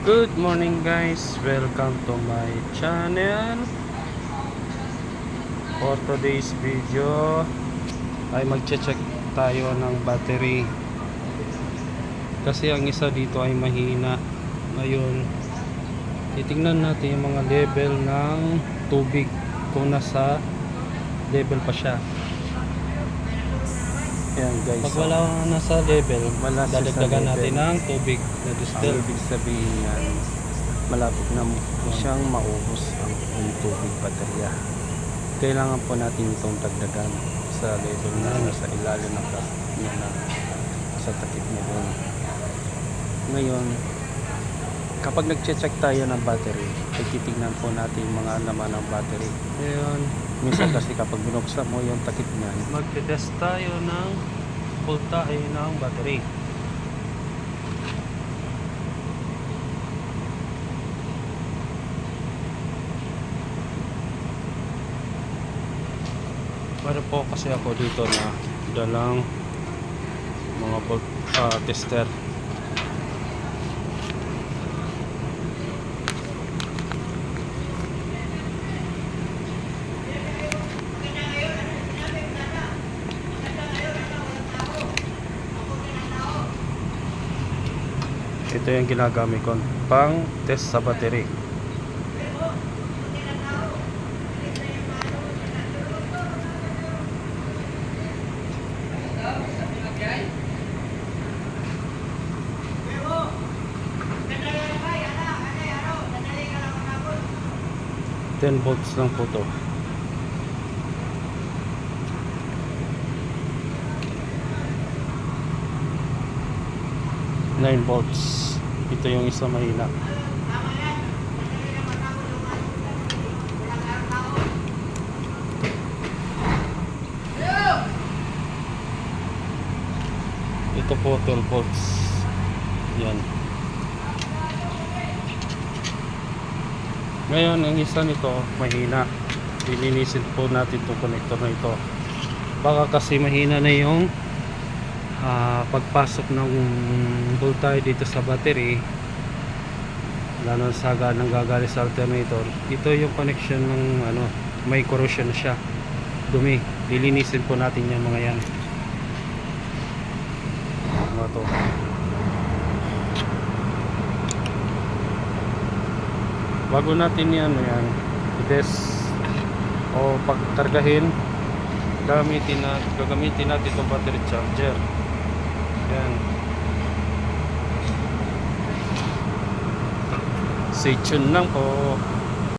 Good morning guys, welcome to my channel. For today's video ay magche-check tayo ng battery. Kasi ang isa dito ay mahina. Ngayon, titingnan natin yung mga level ng tubig Kung nasa level pa siya Yan guys Pag wala nasa level, Wala sa dadagdagan natin ng tubig na Ang distill. ibig sabihin yan, malapit na mo siyang maubos ang ang tubig baterya. Kailangan po natin itong dagdagan sa level na nasa ilalim ng niya na sa takip niya doon. Ngayon, kapag nag-check tayo ng battery, ay titignan po natin yung mga laman ng battery. Ngayon, Minsan kasi kapag binuksan mo yung takip niyan, magte-test tayo ng voltahe ng battery. Meron po kasi ako dito na dalang mga volt ah, tester. Ito yung ginagamit ko pang test sa battery. Ten volts lang po to. Nine volts. Ito yung isa mahina. Ito po 12 volts. Yan. Ngayon, ang isa nito, mahina. Lilinisin po natin itong connector na ito. Baka kasi mahina na yung ah, pagpasok ng voltage dito sa battery. Lalo sa ng gagali sa alternator. Ito yung connection ng ano, may corrosion na siya. Dumi. Lilinisin po natin yan mga yan. Mga to. bago natin yan yan i-test o pagkargahin gamitin na gagamitin natin itong battery charger yan stay tuned lang po